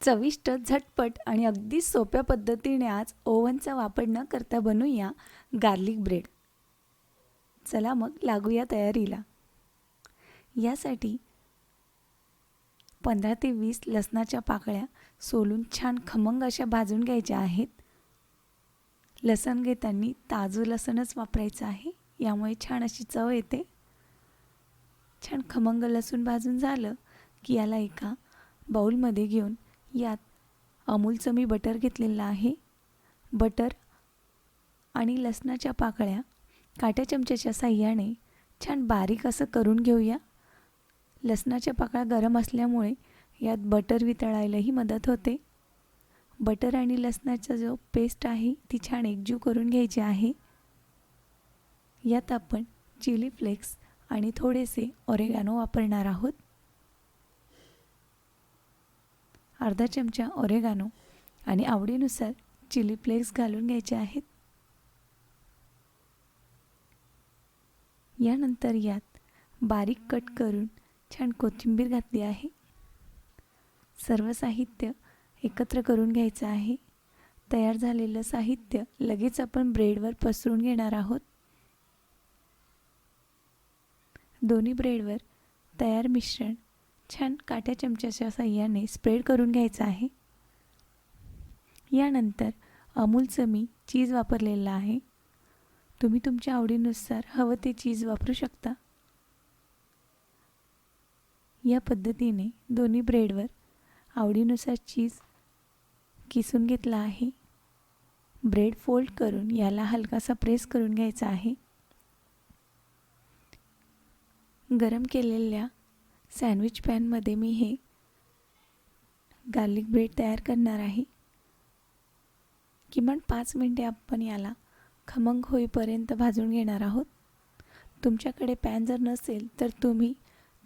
चविष्ट झटपट आणि अगदी सोप्या पद्धतीने आज ओव्हनचा वापर न करता बनवूया गार्लिक ब्रेड चला मग लागूया तयारीला. यासाठी पंधरा ते वीस लसणाच्या पाकळ्या सोलून छान खमंग अशा भाजून घ्यायच्या आहेत. लसण घेताना ताजं लसणच वापरायचं आहे यामुळे छान अशी चव येते. छान खमंग लसूण भाजून झालं की याला एका बाऊलमध्ये घेऊन यात अमूलचं मी बटर घेतलेलं आहे. बटर आणि लसणाच्या पाकळ्या काट्या चमच्याच्या साह्याने छान बारीक असं करून घेऊया. लसणाच्या पाकळ्या गरम असल्यामुळे यात बटर वितळायलाही मदत होते. बटर आणि लसणाचा जो पेस्ट आहे ती छान एकजीव करून घ्यायची आहे. यात आपण चिली फ्लेक्स आणि थोडेसे ऑरेगॅनो वापरणार आहोत. अर्धा चमचा ओरेगानो आणि आवडीनुसार चिली फ्लेक्स घालून घ्यायचे आहेत. यानंतर यात बारीक कट करून छान कोथिंबीर घातली आहे. सर्व साहित्य एकत्र करून घ्यायचं आहे. तयार झालेलं साहित्य लगेच आपण ब्रेडवर पसरून घेणार आहोत. दोन्ही ब्रेडवर तयार मिश्रण छान काट्या चमच्याच्या साह्याने स्प्रेड करून घ्यायचं आहे. यानंतर अमूलचं मी चीज वापरलेलं आहे. तुम्ही तुमच्या आवडीनुसार हवं ते चीज वापरू शकता. या पद्धतीने दोन्ही ब्रेडवर आवडीनुसार चीज किसून घेतला आहे. ब्रेड फोल्ड करून याला हलकासा प्रेस करून घ्यायचा आहे. गरम केलेल्या सँडविच पॅनमध्ये मी हे गार्लिक ब्रेड तयार करणार आहे. किमान पाच मिनटे आपण याला खमंग होईपर्यंत भाजून घेणार आहोत. तुमच्याकडे पॅन जर नसेल तर तुम्ही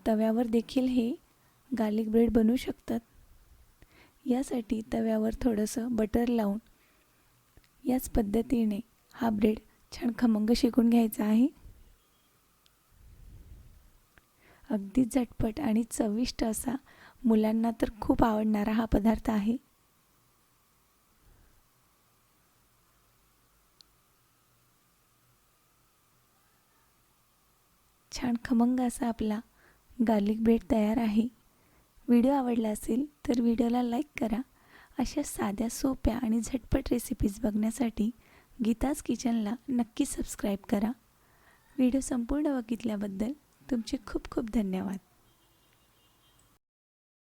तव्यावर देखील हे गार्लिक ब्रेड बनवू शकतात. यासाठी तव्यावर थोडंसं बटर लावून याच पद्धतीने हा ब्रेड छान खमंग शेकून घ्यायचा आहे. अगदी झटपट आणि चविष्ट असा मुलांना तर खूप आवडणारा हा पदार्थ आहे. छान खमंग असा आपला गार्लिक ब्रेड तयार आहे. व्हिडिओ आवडला असेल तर व्हिडिओला लाईक करा. अशा साध्या सोप्या आणि झटपट रेसिपीज बघण्यासाठी गीताज किचनला नक्की सबस्क्राईब करा. व्हिडिओ संपूर्ण बघितल्याबद्दल तुमचे खूप खूप धन्यवाद.